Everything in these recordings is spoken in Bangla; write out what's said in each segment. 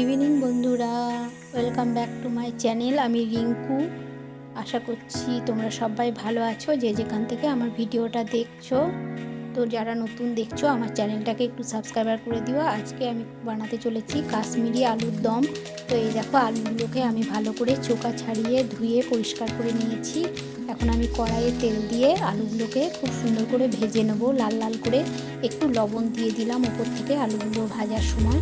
ইভিনিং বন্ধুরা। Welcome back to my channel আমি রিঙ্কু। আশা করছি তোমরা সবাই ভালো আছো, যে যেখান থেকে আমার ভিডিওটা দেখছ। তো যারা নতুন দেখছ, আমার চ্যানেলটাকে একটু সাবস্ক্রাইবার করে দিও। আজকে আমি বানাতে চলেছি কাশ্মীরি আলুর দম। তো এই দেখো, আলুগুলোকে আমি ভালো করে চোকা ছাড়িয়ে ধুয়ে পরিষ্কার করে নিয়েছি। এখন আমি কড়াইয়ে তেল দিয়ে আলুগুলোকে খুব সুন্দর করে ভেজে নেব। লাল লাল করে একটু লবণ দিয়ে দিলাম উপর থেকে আলুগুলো ভাজার সময়।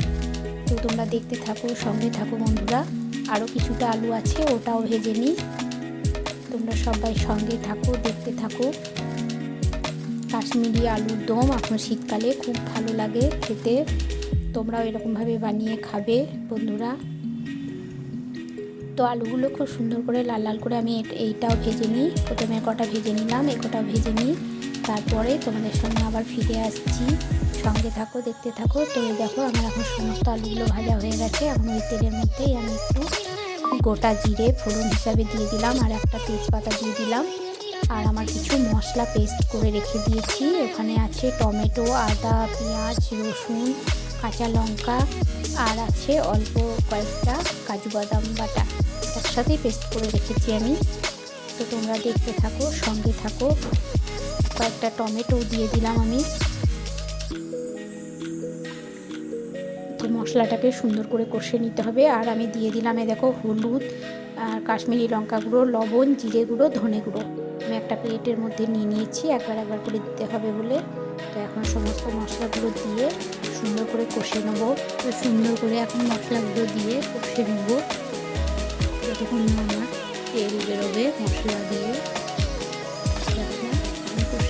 তো তোমরা দেখতে থাকো, সঙ্গে থাকো বন্ধুরা। আরও কিছুটা আলু আছে, ওটাও ভেজে নিই। তোমরা সবাই সঙ্গে থাকো, দেখতে থাকো। কাশ্মীরি আলুর দম এখন শীতকালে খুব ভালো লাগে খেতে। তোমরাও এরকমভাবে বানিয়ে খাবে, বন্ধুরা। তো আলুগুলো খুব সুন্দর করে লাল লাল করে আমি এইটাও ভেজে নিই। প্রথমে কটা ভেজে নিলাম, এ কটাও ভেজে নিই। তারপরে তোমাদের সঙ্গে আবার ফিরে আসছি। সঙ্গে থাকো, দেখতে থাকো। তো দেখো, আমার এখন সমস্ত আলুগুলো ভাজা হয়ে গেছে। এখন ওই তেলের মধ্যেই আমি একটু গোটা জিরে ফোড়ন হিসাবে দিয়ে দিলাম আর একটা তেজপাতা দিয়ে দিলাম। আর আমার কিছু মশলা পেস্ট করে রেখে দিয়েছি। ওখানে আছে টমেটো, আদা, পেঁয়াজ, রসুন, কাঁচা লঙ্কা আর আছে অল্প কয়েকটা কাজু বাদাম বাটা। একসাথেই পেস্ট করে রেখেছি আমি। তো তোমরা দেখতে থাকো, সঙ্গে থাকো। কয়েকটা টমেটো দিয়ে দিলাম আমি। তো মশলাটাকে সুন্দর করে কষে নিতে হবে। আর আমি দিয়ে দিলাম এ দেখো হলুদ আর কাশ্মীরি লঙ্কা গুঁড়ো, লবণ, জিরে গুঁড়ো, ধনে গুঁড়ো। আমি একটা প্লেটের মধ্যে নিয়ে নিয়েছি, একবার একবার করে দিতে হবে বলে। তো এখন সমস্ত মশলাগুলো দিয়ে সুন্দর করে কষে নেব। তো সুন্দর করে এখন মশলাগুলো দিয়ে কষে নেব। যতক্ষণ না তেল বেরোবে মশলা দিয়ে।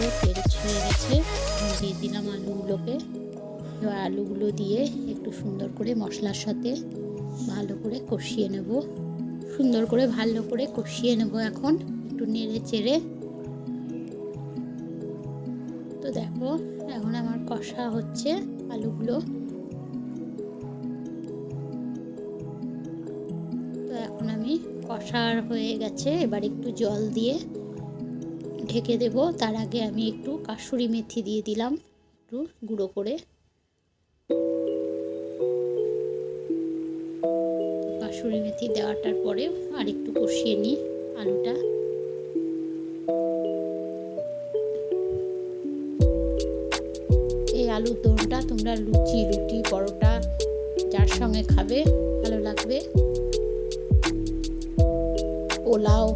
দেখো তেল ছুঁয়ে গেছে। দিয়ে দিলাম আলুগুলোকে। এবার আলুগুলো দিয়ে একটু সুন্দর করে মশলার সাথে ভালো করে কষিয়ে নেব। সুন্দর করে ভালো করে কষিয়ে নেব এখন, একটু নেড়ে চেড়ে। তো দেখো, এখন আমার কষা হচ্ছে আলুগুলো। তো এখন আমি কষার হয়ে গেছে, এবার একটু জল দিয়ে ঢেকে দেব। তার আগে আমি একটু কাসুরি মেথি দিয়ে দিলাম, একটু গুঁড়ো করে। কাসুরি মেথি দেওয়াটার পরে আর একটু কষিয়ে নিই আলুটা। এই আলুর দমটা তোমরা লুচি, রুটি, পরোটা যার সঙ্গে খাবে, ভালো লাগবে। পোলাও।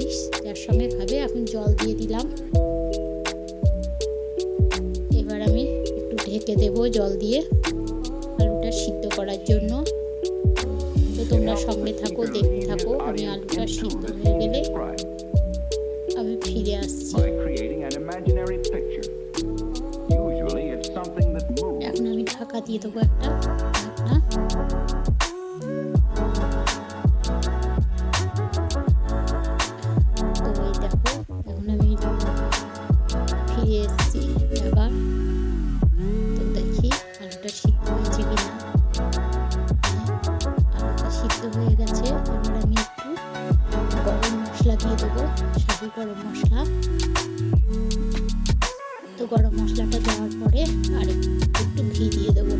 রাইস যার সঙ্গে খাবে এখন জল দিয়ে দিলাম। এবার আমি একটু ঢেকে দেব জল দিয়ে আলুটা সিদ্ধ করার জন্য। তো তোমরা সঙ্গে থাকো দেখতে থাকো আমি আলুটা সিদ্ধ হয়ে গেলে আমি ফিরে আসছি। এখন আমি ঢাকা দিয়ে দেবো একটা ঢাকনা। গরম মশলা। তো গরম মশলাটা দেওয়ার পরে আর একটু ঘি দিয়ে দেবো।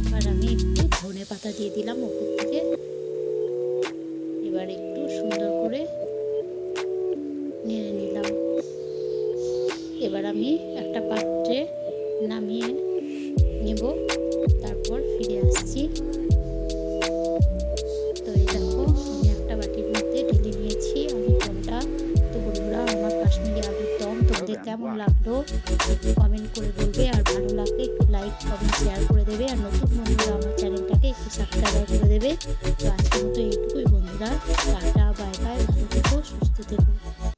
এবার আমি একটু ধনে পাতা দিয়ে দিলাম ওপর থেকে। এবার একটু সুন্দর করে নেড়ে নিলাম। এবার আমি একটা পাত্রে নামিয়ে নেব। তারপর ফিরে আসছি। কমেন্ট করে বলবে আর ভালো লাগলে একটু লাইক কমেন্ট শেয়ার করে দেবে আর নতুন বন্ধুরা আমার চ্যানেলটাকে একটু সাবস্ক্রাইব করে দেবে। তো আজকের মতো এইটুকুই বন্ধুরা। টাটা বাই বাই ভালো থেকো, সুস্থ থেকো।